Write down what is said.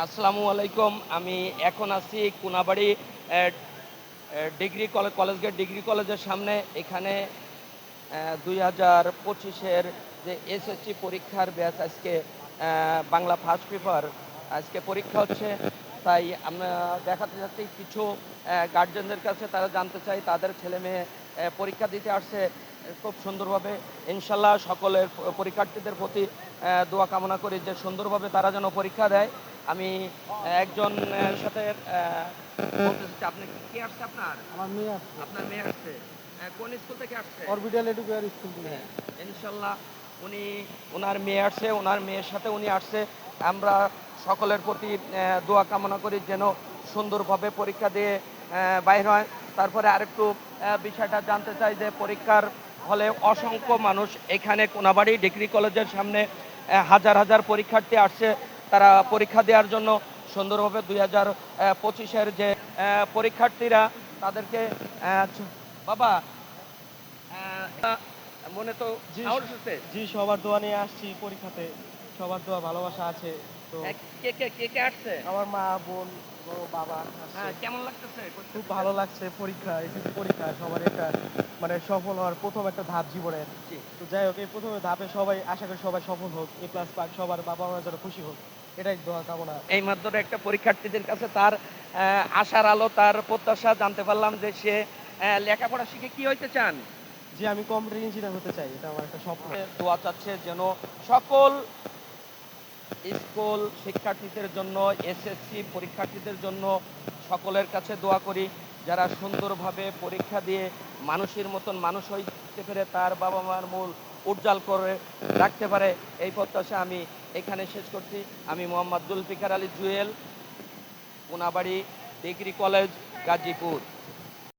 আসসালামু আলাইকুম। আমি এখন আছি Konabari degree college college gate degree কলেজের সামনে। এখানে দুই হাজার পঁচিশের যে এসএসসি পরীক্ষার ব্যাস আজকে বাংলা ফার্স্ট পেপার আজকে পরীক্ষা হচ্ছে। তাই আমরা দেখাতে যাচ্ছি কিছু গার্জেনদের কাছে তারা জানতে চাই তাদের ছেলে মেয়ে পরীক্ষা দিতে আসছে খুব সুন্দরভাবে। ইনশাল্লাহ সকলের পরীক্ষার্থীদের প্রতি দোয়া কামনা করি যে সুন্দরভাবে তারা যেন পরীক্ষা দেয়। আমি একজন সাথে বলতে চাচ্ছি, আপনি কি আসছে আপনার? আমার মেয়ে আসছে। আপনার মেয়ে আসছে। কোন স্কুল থেকে আসছে? অরবিটাল এডুকেয়ার স্কুল থেকে। হ্যাঁ, ইনশাল্লাহ উনি ওনার মেয়ে আসছে ওনার মেয়ের সাথে উনি আসছে। আমরা সকলের প্রতি দোয়া কামনা করি যেন সুন্দরভাবে পরীক্ষা দিয়ে বাইর হয়। তারপরে আরেকটু বিষয়টা জানতে চাই যে পরীক্ষার হলে অসংখ্য মানুষ এখানে কোনাবাড়ি ডিগ্রি কলেজের সামনে হাজার হাজার পরীক্ষার্থী আসছে। তারা পরীক্ষা দেওয়ার জন্য সুন্দরভাবে দুই হাজার পঁচিশের যে পরীক্ষার্থীরা তাদেরকে বাবা মনে তো। জি সবার দোয়া নিয়ে আসছি পরীক্ষাতে। সবার দোয়া ভালোবাসা আছে। তো কে কে কে কে আসছে? আমার মা বোন ও বাবা হ্যাঁ কেমন লাগতেছে? খুব ভালো লাগছে পরীক্ষা এসএসসি পরীক্ষা সবার একটা মানে সফল হওয়ার প্রথম একটা ধাপ জীবনের তো যাই হোক এই প্রথম ধাপে সবাই আশা করি সবাই সফল হোক এ প্লাস পাক সবার বাবা মা যেন খুশি হোক এটাই দোয়া কামনা। এই মাধ্যমে একটা পরীক্ষার্থীদের কাছে তার আশার আলো তার প্রত্যাশা জানতে পারলাম যে সে লেখাপড়া শিখে কি হইতে চান? যে আমি কম্পিউটার ইঞ্জিনিয়ার হতে চাই এটা আমার একটা স্বপ্ন। দোয়া চাচ্ছে যেন সকল স্কুল শিক্ষার্থীদের জন্য এসএসসি পরীক্ষার্থীদের জন্য সকলের কাছে দোয়া করি, যারা সুন্দরভাবে পরীক্ষা দিয়ে মানুষের মতন মানুষ হইতে পেরে তার বাবা মার মূল উজ্জ্বল করে রাখতে পারে, এই প্রত্যাশা আমি এখানে শেষ করছি। আমি মোহাম্মদ জুলফিকার আলী জুয়েল কোনাবাড়ি ডিগ্রি কলেজ গাজীপুর।